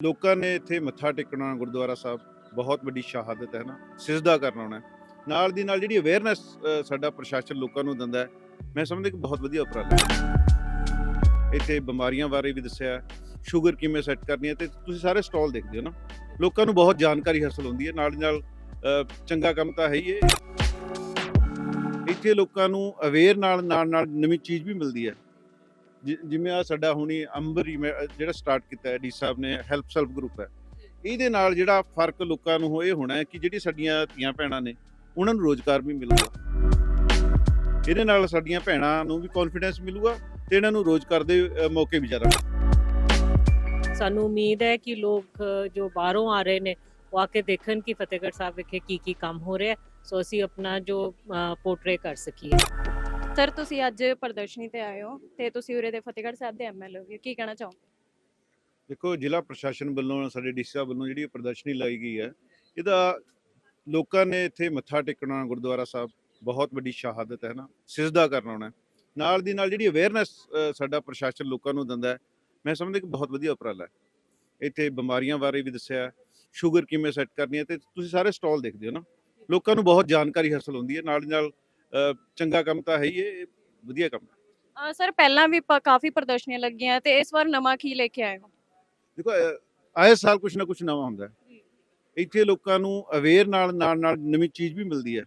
ਲੋਕਾਂ ਨੇ ਇੱਥੇ ਮੱਥਾ ਟੇਕਣਾ, ਗੁਰਦੁਆਰਾ ਸਾਹਿਬ, ਬਹੁਤ ਵੱਡੀ ਸ਼ਹਾਦਤ ਹੈ ਨਾ, ਸਿਜਦਾ ਕਰਨਾ ਹੋਣਾ ਨਾਲ ਦੀ ਨਾਲ ਜਿਹੜੀ ਅਵੇਅਰਨੈਸ ਸਾਡਾ ਪ੍ਰਸ਼ਾਸਨ ਲੋਕਾਂ ਨੂੰ ਦਿੰਦਾ ਹੈ, ਮੈਂ ਸਮਝਦਾ ਕਿ ਬਹੁਤ ਵਧੀਆ ਉਪਰਾਲਾ ਹੈ। ਇੱਥੇ ਬਿਮਾਰੀਆਂ ਬਾਰੇ ਵੀ ਦੱਸਿਆ ਸ਼ੂਗਰ ਕਿਵੇਂ ਸੈੱਟ ਕਰਨੀ ਹੈ ਤੇ ਤੁਸੀਂ ਸਾਰੇ ਸਟਾਲ ਦੇਖਦੇ ਹੋ ਨਾ, ਲੋਕਾਂ ਨੂੰ ਬਹੁਤ ਜਾਣਕਾਰੀ ਹਾਸਲ ਹੁੰਦੀ ਹੈ, ਨਾਲ ਦੀ ਨਾਲ ਚੰਗਾ ਕੰਮ ਤਾਂ ਹੈ ਹੀ ਇਹ ਇੱਥੇ ਲੋਕਾਂ ਨੂੰ ਅਵੇਅਰ ਨਾਲ ਨਾਲ ਨਾਲ ਨਵੀਂ ਚੀਜ਼ ਵੀ ਮਿਲਦੀ ਹੈ। ਜਿਵੇਂ ਆ ਸਾਡਾ ਹੁਣੀ ਅੰਬਰੀ ਜਿਹੜਾ ਸਟਾਰਟ ਕੀਤਾ ਹੈ ਡੀ ਸਾਹਿਬ ਨੇ ਹੈਲਪ ਸੈਲਫ ਗਰੁੱਪ ਹੈ ਇਹਦੇ ਨਾਲ ਜਿਹੜਾ ਫ਼ਰਕ ਲੋਕਾਂ ਨੂੰ ਇਹ ਹੋਣਾ ਹੈ ਕਿ ਜਿਹੜੀ ਸਾਡੀਆਂ ਧੀਆਂ ਭੈਣਾਂ ਨੇ, ਉਹਨਾਂ ਨੂੰ ਰੋਜ਼ਗਾਰ ਵੀ ਮਿਲੂਗਾ। ਇਹਦੇ ਨਾਲ ਸਾਡੀਆਂ ਭੈਣਾਂ ਨੂੰ ਵੀ ਕੌਨਫੀਡੈਂਸ ਮਿਲੂਗਾ ਤੇ ਇਹਨਾਂ ਨੂੰ ਰੋਜ਼ਗਾਰ ਦੇ ਮੌਕੇ ਵੀ ਜ਼ਿਆਦਾ ਸਾਨੂੰ ਉਮੀਦ ਹੈ ਕਿ ਲੋਕ ਜੋ ਬਾਹਰੋਂ ਆ ਰਹੇ ਨੇ, ਉਹ ਆ ਕੇ ਦੇਖਣ ਕਿ ਫਤਿਹਗੜ੍ਹ ਸਾਹਿਬ ਵਿਖੇ ਕੀ ਕੀ ਕੰਮ ਹੋ ਰਿਹਾ ਸੋ ਅਸੀਂ ਆਪਣਾ ਜੋ ਪੋਰਟਰੇ ਕਰ ਸਕੀਏ। ਸਰ, ਤੁਸੀਂ ਅੱਜ ਪ੍ਰਦਰਸ਼ਨੀ ਤੇ ਆਏ ਹੋ ਤੇ ਤੁਸੀਂ ਉਰੇ ਦੇ ਫਤਿਹਗੜ੍ਹ ਸਾਹਿਬ ਦੇ ਐਮਐਲਏ ਹੋ। ਕੀ ਕਹਿਣਾ ਚਾਹੋ ਦੇਖੋ, ਜ਼ਿਲ੍ਹਾ ਪ੍ਰਸ਼ਾਸਨ ਵੱਲੋਂ, ਸਾਡੇ ਡੀ ਸਾਹਿਬ ਵੱਲੋਂ ਜਿਹੜੀ ਇਹ ਪ੍ਰਦਰਸ਼ਨੀ ਲਾਈ ਗਈ ਹੈ, ਇਹਦਾ ਲੋਕਾਂ ਨੇ ਇੱਥੇ ਮੱਥਾ ਟੇਕਣਾ, ਗੁਰਦੁਆਰਾ ਸਾਹਿਬ ਬਹੁਤ ਵੱਡੀ ਸ਼ਹਾਦਤ ਹੈ ਨਾ, ਸਿਜਦਾ ਕਰਨਾ ਹੋਣਾ ਨਾਲ ਦੀ ਨਾਲ ਜਿਹੜੀ ਅਵੇਅਰਨੈਸ ਸਾਡਾ ਪ੍ਰਸ਼ਾਸਨ ਲੋਕਾਂ ਨੂੰ ਦਿੰਦਾ ਹੈ, ਮੈਂ ਸਮਝਦਾ ਕਿ ਬਹੁਤ ਵਧੀਆ ਉਪਰਾਲਾ ਹੈ। ਇੱਥੇ ਬਿਮਾਰੀਆਂ ਬਾਰੇ ਵੀ ਦੱਸਿਆ ਸ਼ੂਗਰ ਕਿਵੇਂ ਸੈੱਟ ਕਰਨੀ ਹੈ ਤੇ ਤੁਸੀਂ ਸਾਰੇ ਸਟਾਲ ਦੇਖਦੇ ਹੋ ਨਾ, ਲੋਕਾਂ ਨੂੰ ਬਹੁਤ ਜਾਣਕਾਰੀ ਹਾਸਲ ਹੁੰਦੀ ਹੈ, ਨਾਲ ਦੀ ਨਾਲ ਚੰਗਾ ਕੰਮ ਤਾਂ ਹੈ ਹੀ ਇਹ ਵਧੀਆ ਕੰਮ ਹੈ। ਸਰ ਪਹਿਲਾਂ ਵੀ ਕਾਫੀ ਪ੍ਰਦਰਸ਼ਨੀਆਂ ਲੱਗੀਆਂ ਤੇ ਇਸ ਵਾਰ ਨਵਾਂ ਕੀ ਲੈ ਕੇ ਆਏ ਹੋ? ਦੇਖੋ ਆਏ ਸਾਲ ਕੁਝ ਨਾ ਕੁਝ ਨਵਾਂ ਹੁੰਦਾ ਇੱਥੇ ਲੋਕਾਂ ਨੂੰ ਅਵੇਅਰ ਨਾਲ ਨਾਲ ਨਾਲ ਨਵੀਂ ਚੀਜ਼ ਵੀ ਮਿਲਦੀ ਹੈ।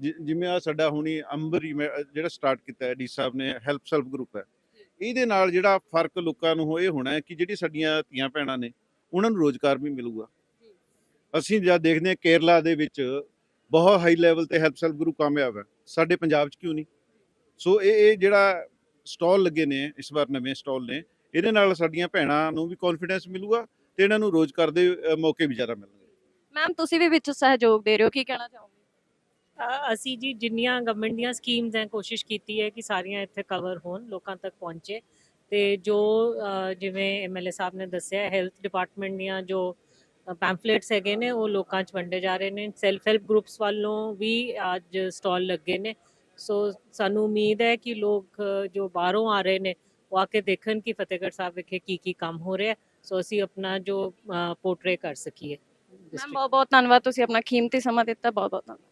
ਜਿਵੇਂ ਆ ਸਾਡਾ ਹੁਣੀ ਅੰਬਰੀ ਜਿਹੜਾ ਸਟਾਰਟ ਕੀਤਾ ਹੈ ਡੀ ਸਾਹਿਬ ਨੇ ਹੈਲਪ ਸੈਲਫ ਗਰੁੱਪ ਹੈ। ਇਹਦੇ ਨਾਲ ਜਿਹੜਾ ਫ਼ਰਕ ਲੋਕਾਂ ਨੂੰ ਇਹ ਹੋਣਾ ਹੈ ਕਿ ਜਿਹੜੀ ਸਾਡੀਆਂ ਧੀਆਂ ਭੈਣਾਂ ਨੇ ਉਹਨਾਂ ਨੂੰ ਰੋਜ਼ਗਾਰ ਵੀ ਮਿਲੂਗਾ। ਅਸੀਂ ਜਦ ਦੇਖਦੇ ਹਾਂ ਕੇਰਲਾ ਦੇ ਵਿੱਚ ਬਹੁਤ ਹਾਈ ਲੈਵਲ ਤੇ ਹੈਲਪ ਸੈਲਫ ਗਰੁੱਪ ਕਾਮਯਾਬ ਹੈ। ਸਾਡੇ ਪੰਜਾਬ 'ਚ ਕਿਉਂ ਨਹੀਂ? ਸੋ ਇਹ ਇਹ ਜਿਹੜਾ ਸਟਾਲ ਲੱਗੇ ਨੇ ਇਸ ਵਾਰ ਨਵੇਂ ਸਟਾਲ ਨੇ ਇਹਦੇ ਨਾਲ ਸਾਡੀਆਂ ਭੈਣਾਂ ਨੂੰ ਵੀ ਕੌਨਫੀਡੈਂਸ ਮਿਲੂਗਾ ਤੇ ਇਹਨਾਂ ਨੂੰ ਰੋਜ਼ਗਾਰ ਦੇ ਮੌਕੇ ਵੀ ਜ਼ਿਆਦਾ ਮਿਲਣਗੇ। ਮੈਮ ਤੁਸੀਂ ਵੀ ਵਿੱਚ ਸਹਿਯੋਗ ਦੇ ਰਹੇ ਹੋ ਕੀ ਕਹਿਣਾ ਚਾਹੋਗੇ? ਅਸੀਂ ਜੀ ਜਿੰਨੀਆਂ ਗਵਰਨਮੈਂਟ ਦੀਆਂ ਸਕੀਮਸ ਹੈ ਕੋਸ਼ਿਸ਼ ਕੀਤੀ ਹੈ ਕਿ ਸਾਰੀਆਂ ਇੱਥੇ ਕਵਰ ਹੋਣ ਲੋਕਾਂ ਤੱਕ ਪਹੁੰਚੇ ਤੇ ਜੋ ਜਿਵੇਂ ਐਮਐਲਏ ਸਾਹਿਬ ਨੇ ਦੱਸਿਆ ਹੈਲਥ ਡਿਪਾਰਟਮੈਂਟ ਦੀਆਂ ਜੋ ਪੈਂਫਲੇਟਸ ਹੈਗੇ ਨੇ, ਉਹ ਲੋਕਾਂ 'ਚ ਵੰਡੇ ਜਾ ਰਹੇ ਨੇ ਸੈਲਫ ਹੈਲਪ ਗਰੁੱਪਸ ਵੱਲੋਂ ਵੀ ਅੱਜ ਸਟਾਲ ਲੱਗੇ ਨੇ। ਸੋ ਸਾਨੂੰ ਉਮੀਦ ਹੈ ਕਿ ਲੋਕ ਜੋ ਬਾਹਰੋਂ ਆ ਰਹੇ ਨੇ, ਉਹ ਆ ਕੇ ਦੇਖਣ ਕਿ ਫਤਿਹਗੜ੍ਹ ਸਾਹਿਬ ਵਿਖੇ ਕੀ ਕੀ ਕੰਮ ਹੋ ਰਿਹਾ। ਸੋ ਅਸੀਂ ਆਪਣਾ ਜੋ ਪੋਰਟਰੇ ਕਰ ਸਕੀਏ। ਮੈਮ ਬਹੁਤ ਬਹੁਤ ਧੰਨਵਾਦ, ਤੁਸੀਂ ਆਪਣਾ ਕੀਮਤੀ ਸਮਾਂ ਦਿੱਤਾ ਬਹੁਤ ਬਹੁਤ ਧੰਨਵਾਦ।